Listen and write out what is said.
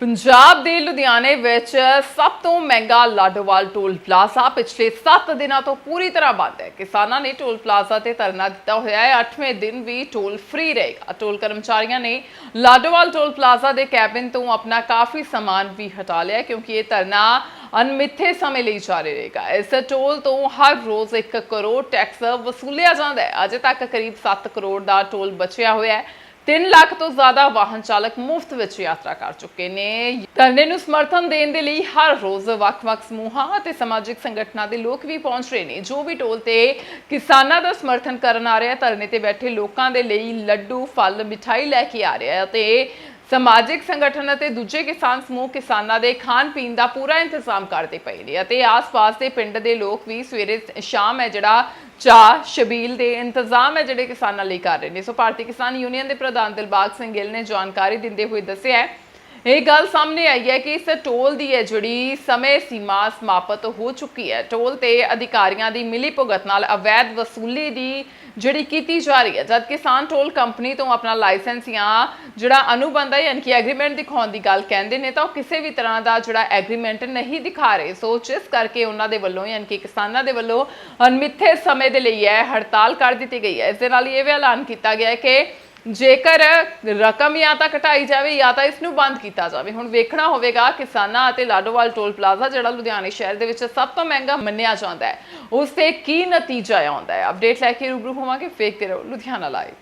ਪੰਜਾਬ ਦੇ ਲੁਧਿਆਣੇ ਵਿੱਚ ਸਭ ਤੋਂ ਮਹਿੰਗਾ ਲਾਡੋਵਾਲ ਟੋਲ ਪਲਾਜ਼ਾ ਪਿਛਲੇ 7 ਦਿਨਾਂ ਤੋਂ ਪੂਰੀ ਤਰ੍ਹਾਂ ਬੰਦ ਹੈ। ਕਿਸਾਨਾਂ ਨੇ ਟੋਲ ਪਲਾਜ਼ਾ ਤੇ ਧਰਨਾ ਦਿੱਤਾ ਹੋਇਆ ਹੈ। 8ਵੇਂ ਦਿਨ ਵੀ ਟੋਲ ਫ੍ਰੀ ਰਹੇਗਾ। ਟੋਲ ਕਰਮਚਾਰੀਆਂ ਨੇ ਲਾਡੋਵਾਲ ਟੋਲ ਪਲਾਜ਼ਾ ਦੇ ਕੈਬਿਨ ਤੋਂ ਆਪਣਾ ਕਾਫੀ ਸਮਾਨ ਵੀ ਹਟਾ ਲਿਆ ਕਿਉਂਕਿ ਇਹ ਧਰਨਾ ਅਨਮਿੱਥੇ ਸਮੇਂ ਲਈ ਜਾਰੀ ਰਹੇਗਾ। ਇਸ ਟੋਲ ਤੋਂ ਹਰ ਰੋਜ਼ 1 ਕਰੋੜ ਟੈਕਸ ਵਸੂਲਿਆ ਜਾਂਦਾ ਹੈ। ਅਜੇ ਤੱਕ ਕਰੀਬ 7 ਕਰੋੜ ਦਾ ਟੋਲ ਬਚਿਆ ਹੋਇਆ ਹੈ। 3 ਲੱਖ ਤੋਂ ਜ਼ਿਆਦਾ ਵਾਹਨ ਚਾਲਕ ਮੁਫਤ ਵਿੱਚ ਯਾਤਰਾ ਕਰ ਚੁੱਕੇ ਨੇ। ਧਰਨੇ ਨੂੰ ਸਮਰਥਨ ਦੇਣ ਦੇ ਲਈ ਹਰ ਰੋਜ਼ ਵੱਖ-ਵੱਖ ਸਮੂਹਾਂ ਅਤੇ ਸਮਾਜਿਕ ਸੰਗਠਨਾਂ ਦੇ ਲੋਕ ਵੀ ਪਹੁੰਚ ਰਹੇ ਨੇ। ਜੋ ਵੀ ਟੋਲ ਤੇ ਕਿਸਾਨਾਂ ਦਾ ਸਮਰਥਨ ਕਰਨ ਆ ਰਿਹਾ, ਧਰਨੇ ਤੇ ਬੈਠੇ ਲੋਕਾਂ ਦੇ ਲਈ ਲੱਡੂ, ਫਲ, ਮਿਠਾਈ ਲੈ ਕੇ ਆ ਰਿਹਾ ਹੈ ਤੇ ਸਮਾਜਿਕ ਸੰਗਠਨ ਅਤੇ ਦੂਜੇ ਕਿਸਾਨ ਸਮੂਹ ਕਿਸਾਨਾਂ ਦੇ ਖਾਣ ਪੀਣ ਦਾ ਪੂਰਾ ਇੰਤਜ਼ਾਮ ਕਰਦੇ ਪਏ ਨੇ ਅਤੇ ਆਸ-ਪਾਸ ਦੇ ਪਿੰਡ ਦੇ ਲੋਕ ਵੀ ਸਵੇਰੇ ਸ਼ਾਮ ਹੈ ਜਿਹੜਾ ਚਾਹ, ਸ਼ਬੀਲ ਦੇ ਇੰਤਜ਼ਾਮ ਹੈ ਜਿਹੜੇ ਕਿਸਾਨਾਂ ਲਈ ਕਰ ਰਹੇ ਨੇ। ਸੋ ਭਾਰਤੀ ਕਿਸਾਨ ਯੂਨੀਅਨ ਦੇ ਪ੍ਰਧਾਨ ਦਿਲਬਾਗ ਸਿੰਘ ਗਿੱਲ ਨੇ ਜਾਣਕਾਰੀ ਦਿੰਦੇ ਹੋਏ ਦੱਸਿਆ ਹੈ ਇਹ ਗੱਲ ਸਾਹਮਣੇ ਆਈ ਹੈ ਕਿ ਇਸ ਟੋਲ ਦੀ ਹੈ ਜਿਹੜੀ ਸਮੇਂ ਸੀਮਾ ਸਮਾਪਤ ਹੋ ਚੁੱਕੀ ਹੈ। ਟੋਲ ਤੇ ਅਧਿਕਾਰੀਆਂ ਦੀ ਮਿਲੀ ਭੁਗਤ ਨਾਲ ਅਵੈਧ ਵਸੂਲੀ ਦੀ ਜਿਹੜੀ ਕੀਤੀ ਜਾ ਰਹੀ ਹੈ, ਜਦ ਕਿਸਾਨ ਟੋਲ ਕੰਪਨੀ ਤੋਂ ਆਪਣਾ ਲਾਇਸੈਂਸ ਜਾਂ ਜਿਹੜਾ ਅਨੁਬੰਧ ਹੈ, ਯਾਨੀ ਕਿ ਐਗਰੀਮੈਂਟ ਦਿਖਾਉਣ ਦੀ ਗੱਲ ਕਹਿੰਦੇ ਨੇ, ਤਾਂ ਉਹ ਕਿਸੇ ਵੀ ਤਰ੍ਹਾਂ ਦਾ ਜਿਹੜਾ ਐਗਰੀਮੈਂਟ ਨਹੀਂ ਦਿਖਾ ਰਹੇ। ਸੋ ਜਿਸ ਕਰਕੇ ਉਹਨਾਂ ਦੇ ਵੱਲੋਂ, ਯਾਨੀ ਕਿ ਕਿਸਾਨਾਂ ਦੇ ਵੱਲੋਂ ਅਨਮਿੱਥੇ ਸਮੇਂ ਦੇ ਲਈ ਹੈ ਹੜਤਾਲ ਕਰ ਦਿੱਤੀ ਗਈ ਹੈ। ਇਸ ਦੇ ਨਾਲ ਹੀ ਇਹ ਵੀ ਐਲਾਨ ਕੀਤਾ ਗਿਆ ਹੈ ਕਿ ਜੇਕਰ ਰਕਮ ਜਾਂ ਤਾਂ ਘਟਾਈ ਜਾਵੇ ਜਾਂ ਤਾਂ ਇਸ ਨੂੰ ਬੰਦ ਕੀਤਾ ਜਾਵੇ। ਹੁਣ ਵੇਖਣਾ ਹੋਵੇਗਾ ਕਿਸਾਨਾਂ ਅਤੇ ਲਾਡੋਵਾਲ ਟੋਲ ਪਲਾਜ਼ਾ, ਜਿਹੜਾ ਲੁਧਿਆਣੇ ਸ਼ਹਿਰ ਦੇ ਵਿੱਚ ਸਭ ਤੋਂ ਮਹਿੰਗਾ ਮੰਨਿਆ ਜਾਂਦਾ ਹੈ ਉਸ ਤੇ ਕੀ ਨਤੀਜਾ ਆਉਂਦਾ ਹੈ? ਅਪਡੇਟ ਲੈ ਕੇ ਰੂਬਰੂ ਹੋਵਾਂਗੇ ਫੇਕਦੇ ਰਹੋ ਲੁਧਿਆਣਾ ਲਾਈਵ